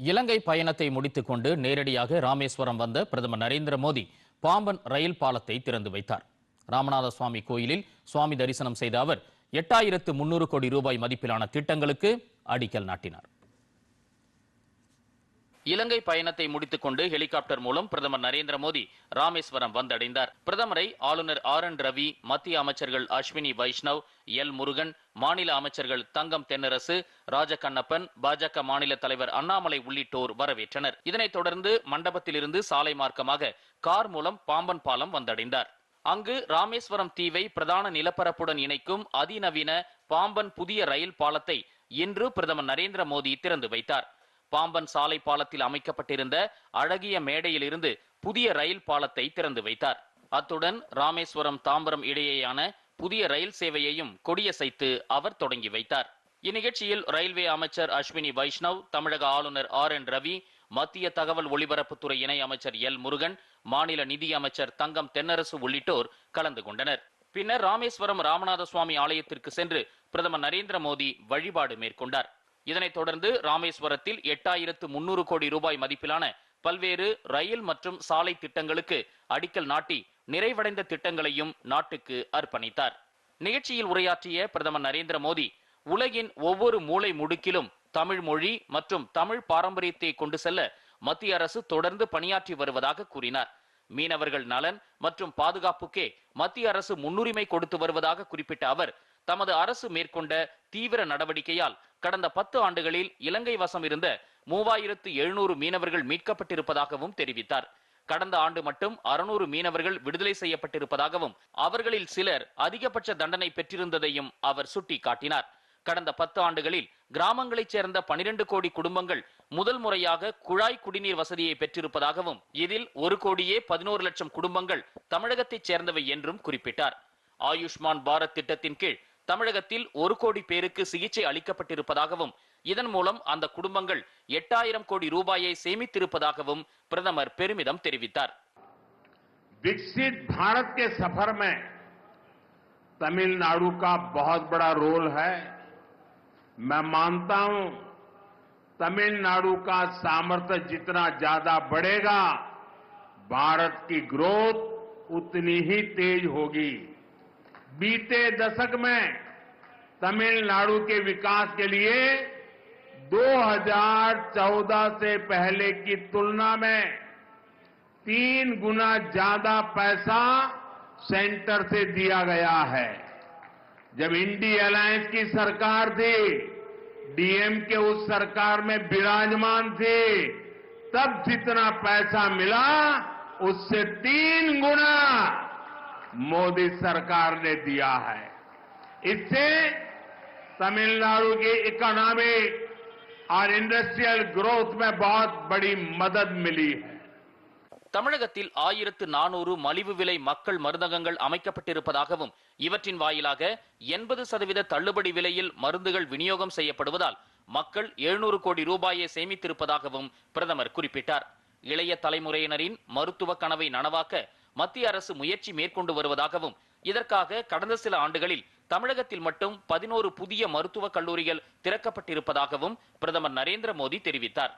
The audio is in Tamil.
இலங்கை பயணத்தை முடித்துக் கொண்டு நேரடியாக ராமேஸ்வரம் வந்த பிரதமர் நரேந்திர மோடி பாம்பன் ரயில் பாலத்தை திறந்து வைத்தார். ராமநாத சுவாமி கோயிலில் சுவாமி தரிசனம் செய்த அவர் எட்டாயிரத்து முன்னூறு கோடி ரூபாய் மதிப்பிலான திட்டங்களுக்கு அடிக்கல் நாட்டினார். இலங்கை பயணத்தை முடித்துக் கொண்டு ஹெலிகாப்டர் மூலம் பிரதமர் நரேந்திர மோடி ராமேஸ்வரம் வந்தடைந்தார். பிரதமரை ஆளுநர் ஆர் என் ரவி மத்திய அமைச்சர்கள் அஸ்வினி வைஷ்ணவ் எல் முருகன் மாநில அமைச்சர்கள் தங்கம் தென்னரசு ராஜகண்ணப்பன் பாஜக மாநில தலைவர் அண்ணாமலை உள்ளிட்டோர் வரவேற்றனர். இதனைத் தொடர்ந்து மண்டபத்திலிருந்து சாலை மார்க்கமாக கார் மூலம் பாம்பன் பாலம் வந்தடைந்தார். அங்கு ராமேஸ்வரம் தீவை பிரதான நிலப்பரப்புடன் இணைக்கும் அதிநவீன பாம்பன் புதிய ரயில் பாலத்தை இன்று பிரதமர் நரேந்திர மோடி திறந்து வைத்தார். பாம்பன் சாலை பாலத்தில் அமைக்கப்பட்டிருந்த அழகிய மேடையிலிருந்து புதிய ரயில் பாலத்தை திறந்து வைத்தார். அத்துடன் ராமேஸ்வரம் தாம்பரம் இடையேயான புதிய ரயில் சேவையையும் கொடியசைத்து அவர் தொடங்கி வைத்தார். இந்நிகழ்ச்சியில் ரயில்வே அமைச்சர் அஸ்வினி வைஷ்ணவ் தமிழக ஆளுநர் ஆர் என் ரவி மத்திய தகவல் ஒலிபரப்புத்துறை இணை அமைச்சர் எல் முருகன் மாநில நிதி அமைச்சர் தங்கம் தென்னரசு உள்ளிட்டோர் கலந்து கொண்டனர். பின்னர் ராமேஸ்வரம் ராமநாத சுவாமி ஆலயத்திற்கு சென்று பிரதமர் நரேந்திர மோடி வழிபாடு மேற்கொண்டார். இதனைத் தொடர்ந்து ராமேஸ்வரத்தில் எட்டாயிரத்து முன்னூறு கோடி ரூபாய் மதிப்பிலான பல்வேறு ரயில் மற்றும் சாலை திட்டங்களுக்கு அடிக்கல் நாட்டி நிறைவடைந்த திட்டங்களையும் நாட்டுக்கு அர்ப்பணித்தார். நிகழ்ச்சியில் உரையாற்றிய பிரதமர் நரேந்திர மோடி உலகின் ஒவ்வொரு மூளை முடுக்கிலும் தமிழ் மொழி மற்றும் தமிழ் பாரம்பரியத்தை கொண்டு செல்ல மத்திய அரசு தொடர்ந்து பணியாற்றி வருவதாக கூறினார். மீனவர்கள் நலன் மற்றும் பாதுகாப்புக்கே மத்திய அரசு முன்னுரிமை கொடுத்து வருவதாக குறிப்பிட்ட அவர் தமது அரசு மேற்கொண்ட தீவிர நடவடிக்கையால் கடந்த பத்து ஆண்டுகளில் இலங்கை வசம் இருந்த மூவாயிரத்து எழுநூறு மீனவர்கள் மீட்கப்பட்டிருப்பதாகவும் தெரிவித்தார். கடந்த ஆண்டு மட்டும் அறுநூறு மீனவர்கள் விடுதலை செய்யப்பட்டிருப்பதாகவும் அவர்களில் சிலர் அதிகபட்ச தண்டனை பெற்றிருந்ததையும் அவர் சுட்டிக்காட்டினார். கடந்த பத்து ஆண்டுகளில் கிராமங்களைச் சேர்ந்த பனிரெண்டு கோடி குடும்பங்கள் முதல் முறையாக குழாய் குடிநீர் வசதியை பெற்றிருப்பதாகவும் இதில் ஒரு கோடியே பதினோரு லட்சம் குடும்பங்கள் தமிழகத்தைச் சேர்ந்தவை என்றும் குறிப்பிட்டார். ஆயுஷ்மான் பாரத் திட்டத்தின் கீழ் தமிழகத்தில் ஒரு கோடி பேருக்கு சிகிச்சை அளிக்கப்பட்டிருப்பதாகவும் இதன் மூலம் அந்த குடும்பங்கள் எட்டாயிரம் கோடி ரூபாயை சேமித்திருப்பதாகவும் பிரதமர் பெருமிதம் தெரிவித்தார் विकसित भारत के सफर में तमिलनाडु का बहुत बड़ा रोल है मैं मानता हूं तमिलनाडु का सामर्थ्य जितना ज्यादा बढ़ेगा भारत की ग्रोथ उतनी ही तेज होगी बीते दशक में तमिलनाडु के विकास के लिए 2014 से पहले की तुलना में तीन गुना ज़्यादा पैसा सेंटर से दिया गया है। जब इंडी अलायंस की सरकार थी, डीएम के उस सरकार में विराजमान थे, तब जितना पैसा मिला, उससे तीन गुना मोदी सरकार ने दिया है इससे तमिलनाडु की इकोनॉमिक और इंडस्ट्रियल ग्रोथ में बहुत बड़ी मदद मिली है தமிழகத்தில் ஆயிரத்து நானூறு மலிவு விலை மக்கள் மருந்தகங்கள் அமைக்கப்பட்டிருப்பதாகவும் இவற்றின் வாயிலாக எண்பது சதவீத தள்ளுபடி விலையில் மருந்துகள் விநியோகம் செய்யப்படுவதால் மக்கள் எழுநூறு கோடி ரூபாயை சேமித்திருப்பதாகவும் பிரதமர் குறிப்பிட்டார் இளைய தலைமுறையினரின் மருத்துவ கனவை நனவாக்க மத்திய அரசு முயற்சி மேற்கொண்டு வருவதாகவும் இதற்காக கடந்த சில ஆண்டுகளில் தமிழகத்தில் மட்டும் பதினோரு புதிய மருத்துவக் கல்லூரிகள் திறக்கப்பட்டிருப்பதாகவும் பிரதமர் நரேந்திர மோடி தெரிவித்தார்.